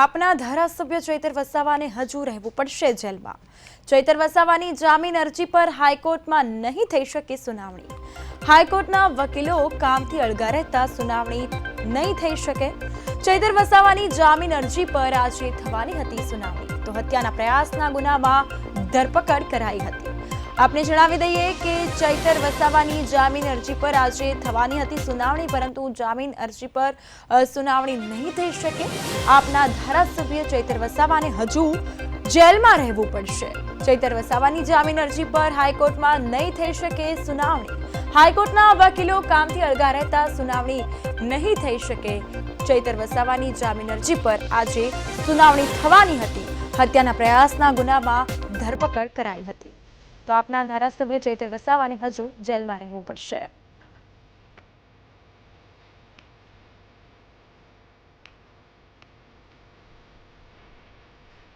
આપના ધારાસભ્ય ચૈતર વસાવાને હજુ રહેવું પડશે જેલમાં. ચૈતર વસાવાની જામીન અરજી પર હાઈકોર્ટમાં નહીં થઈ શકે સુનાવણી. હાઈકોર્ટના વકીલો કામથી અળગા રહેતા સુનાવણી નહીં થઈ શકે. ચૈતર વસાવાની જામીન અરજી પર આજે થવાની હતી સુનાવણી. તો હત્યાના પ્રયાસના ગુનામાં ધરપકડ કરાઈ હતી. આપને જણાવી દઈએ કે ચૈતર વસાવાની જામીન અરજી પર આજે થવાની હતી સુનાવણી, પરંતુ જામીન અરજી પર સુનાવણી નહીં થઈ શકે. આપના ધારાસભ્ય ચૈતર વસાવાને હજુ જેલમાં રહેવું પડશે. ચૈતર વસાવાની જામીન અરજી પર હાઈકોર્ટમાં નહીં થઈ શકે સુનાવણી. હાઈકોર્ટના વકીલો કામથી અળગા રહેતા સુનાવણી નહીં થઈ શકે. ચૈતર વસાવાની જામીન અરજી પર આજે સુનાવણી થવાની હતી. હત્યાના પ્રયાસના ગુનામાં ધરપકડ કરાઈ હતી. તો આપના ધારાસભ્ય ચૈતર વસાવાને હજુ જેલમાં રહેવું પડશે.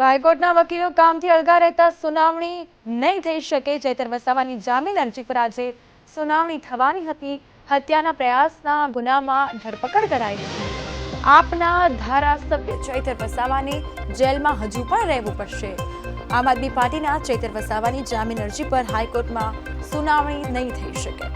હાઈકોર્ટના વકીલો કામથી અળગા રહેતા સુનાવણી નહીં થઈ શકે. જેતર વસાવાની જામીન અરજી પર આજે સુનાવણી થવાની હતી. હત્યાના પ્રયાસના ગુનામાં ધરપકડ કરાઈ. હતી આપના ધારાસભ્ય ચૈતર વસાવાને જેલમાં હજુ પણ રહેવું પડશે. આમ આદમી પાર્ટીના ચૈતર વસાવાની જામીન અરજી પર હાઈકોર્ટમાં સુનાવણી નહીં થઈ શકે.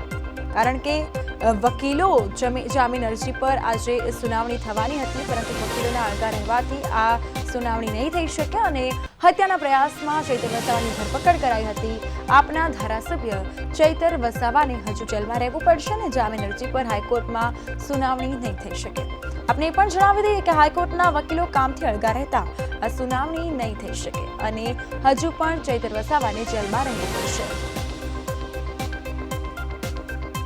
કારણ કે વકીલો જમી- જામીન અરજી પર આજે સુનાવણી થવાની હતી, પરંતુ વકીલોના અળગા રહેવાથી આ સુનાવણી નહીં થઈ શકે અને હત્યાના પ્રયાસમાં ચૈતર વસાવાની ધરપકડ કરાઈ હતી. આપના ધારાસભ્ય ચૈતર વસાવાને હજુ જેલમાં રહેવું પડશે અને જામીન અરજી પર હાઈકોર્ટમાં સુનાવણી નહીં થઈ શકે. આપણે પણ જણાવી દઈએ કે હાઈકોર્ટના વકીલો કામથી અળગા રહેતા આ સુનાવણી નહીં થઈ શકે અને હજુ પણ ચૈતર વસાવાને જેલમાં રહેવું પડશે.